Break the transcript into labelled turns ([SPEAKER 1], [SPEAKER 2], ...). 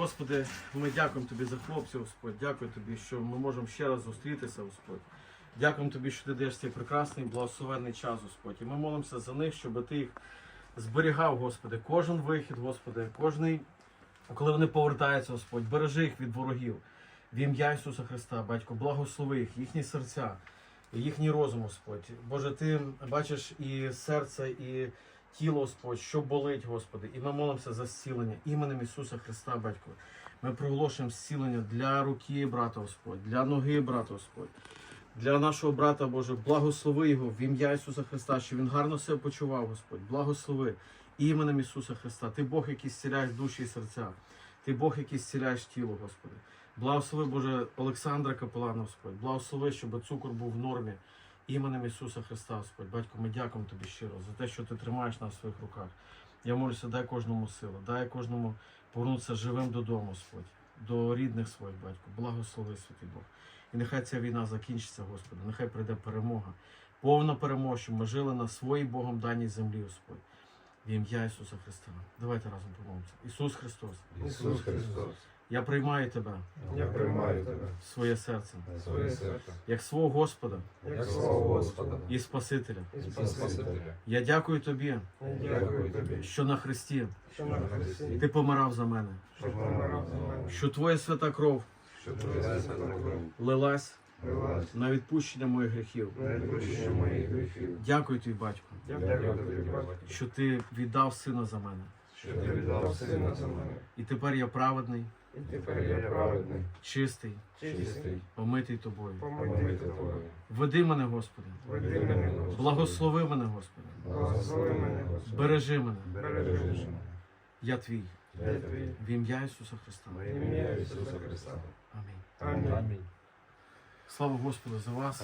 [SPEAKER 1] Господи, ми дякуємо Тобі за хлопців, Господь. Дякую Тобі, що ми можемо ще раз зустрітися, Господь. Дякуємо Тобі, що ти даєш цей прекрасний благословенний час, Господь. І ми молимося за них, щоб ти їх зберігав, Господи, кожен вихід, Господи, кожний, коли вони повертаються, Господь, бережи їх від ворогів. В ім'я Ісуса Христа, Батько, благослови їх, їхні серця, їхній розум, Господь. Боже, ти бачиш і серце, і тіло, Господь, що болить, Господи. І ми молимося за зцілення іменем Ісуса Христа, Батько. Ми проголошуємо зцілення для руки брата, Господь, для ноги брата, Господь. Для нашого брата, Боже, благослови його в ім'я Ісуса Христа, що він гарно себе почував, Господь. Благослови іменем Ісуса Христа. Ти Бог, який зціляєш душі і серця. Ти Бог, який зціляєш тіло, Господи. Благослови, Боже, Олександра Капелана, Господь. Благослови, щоб цукор був в нормі. Іменем Ісуса Христа, Господь. Батько, ми дякуємо Тобі щиро за те, що ти тримаєш нас в своїх руках. Я молюся, дай кожному силу, дай кожному повернутися живим додому, Господь, до рідних своїх, батько. Благослови, святий Бог. І нехай ця війна закінчиться, Господи. Нехай прийде перемога. Повна перемога, щоб ми жили на своїй Богом даній землі, Господь. В ім'я Ісуса Христа. Давайте разом помолимося. Ісус Христос,
[SPEAKER 2] Ісус Христос,
[SPEAKER 1] я приймаю Тебе.
[SPEAKER 2] Я приймаю тебе.
[SPEAKER 1] В своє серце,
[SPEAKER 2] своє серце,
[SPEAKER 1] як свого Господа.
[SPEAKER 2] Як свого Господа.
[SPEAKER 1] І Спасителя.
[SPEAKER 2] і Спасителя.
[SPEAKER 1] Я дякую Тобі,
[SPEAKER 2] Дякую тобі,
[SPEAKER 1] що на Христі.
[SPEAKER 2] Що на Христі.
[SPEAKER 1] Ти помирав за мене,
[SPEAKER 2] що помирав за мене,
[SPEAKER 1] що Твоя свята кров
[SPEAKER 2] що твоя свята кров.
[SPEAKER 1] лилась на відпущення моїх гріхів. Дякую тобі, батько,
[SPEAKER 2] Дякую тобі, Батько,
[SPEAKER 1] що ти віддав сина за мене.
[SPEAKER 2] що ти віддав сина за мене.
[SPEAKER 1] І тепер я праведний,
[SPEAKER 2] І тепер я праведний,
[SPEAKER 1] чистий,
[SPEAKER 2] чистий,
[SPEAKER 1] помитий тобою.
[SPEAKER 2] помитий тобою.
[SPEAKER 1] Веди мене, Господи,
[SPEAKER 2] Веди мене, Господи.
[SPEAKER 1] благослови мене, Господи,
[SPEAKER 2] Благослови мене, Господи.
[SPEAKER 1] бережи мене.
[SPEAKER 2] Бережи мене.
[SPEAKER 1] Я твій.
[SPEAKER 2] Я твій.
[SPEAKER 1] В ім'я Ісуса Христа.
[SPEAKER 2] В ім'я Ісуса Христа.
[SPEAKER 1] Амінь.
[SPEAKER 2] Амінь.
[SPEAKER 1] Слава Господу за вас.